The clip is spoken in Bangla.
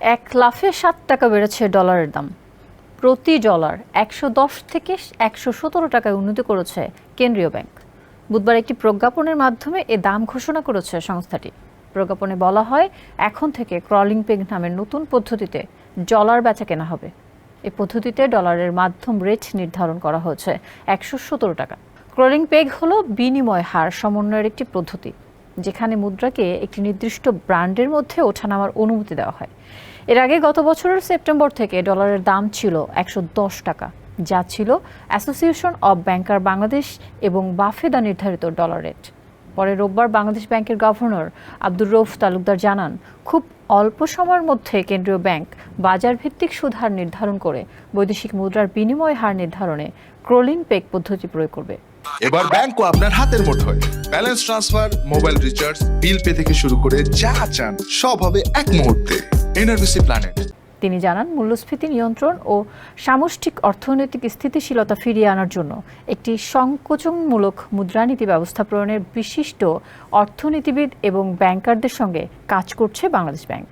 এক লাফে সাত টাকা বেড়েছে ডলারের দাম। প্রতি ডলার একশো দশ থেকে একশো সতেরো টাকায় উন্নতি করেছে কেন্দ্রীয় ব্যাংক। বুধবার একটি প্রজ্ঞাপনের মাধ্যমে এ দাম ঘোষণা করেছে সংস্থাটি। প্রজ্ঞাপনে বলা হয়, এখন থেকে ক্রলিং পেগ নামের নতুন পদ্ধতিতে ডলার বেচা কেনা হবে। এ পদ্ধতিতে ডলারের মাধ্যম রেট নির্ধারণ করা হয়েছে একশো সতেরো টাকা। ক্রলিং পেগ হলো বিনিময় হার সমন্বয়ের একটি পদ্ধতি। যেখানে মুদ্রাকে একটি নির্দিষ্ট ব্র্যান্ডের মধ্যে ওঠানামার অনুমতি দেওয়া হয়। এর আগে গত বছরের সেপ্টেম্বর থেকে ডলারের দাম ছিল একশো দশ টাকা, যা ছিল অ্যাসোসিয়েশন অব ব্যাংকার বাংলাদেশ এবং বাফেদা নির্ধারিত ডলার রেট। পরে রোববার বাংলাদেশ ব্যাংকের গভর্নর আব্দুর রৌফ তালুকদার জানান, খুব অল্প সময়ের মধ্যে কেন্দ্রীয় ব্যাংক বাজার ভিত্তিক সুদহার নির্ধারণ করে বৈদেশিক মুদ্রার বিনিময় হার নির্ধারণে ক্রোলিং পেক পদ্ধতি প্রয়োগ করবে। এবার ব্যাংকও আপনার হাতের মুঠোয়। Balance transfer, mobile recharge, bill pay থেকে শুরু করে যা চান, সব হবে এক মুহূর্তে। এনআরবিসি প্ল্যানেট। তিনি জানান, মূল্যস্ফীতি নিয়ন্ত্রণ ও সামষ্টিক অর্থনৈতিক স্থিতিশীলতা ফিরিয়ে আনার জন্য একটি সংকোচনমূলক মুদ্রানীতি ব্যবস্থা প্রণয়নের বিশিষ্ট অর্থনীতিবিদ এবং ব্যাংকারদের সঙ্গে কাজ করছে বাংলাদেশ ব্যাংক।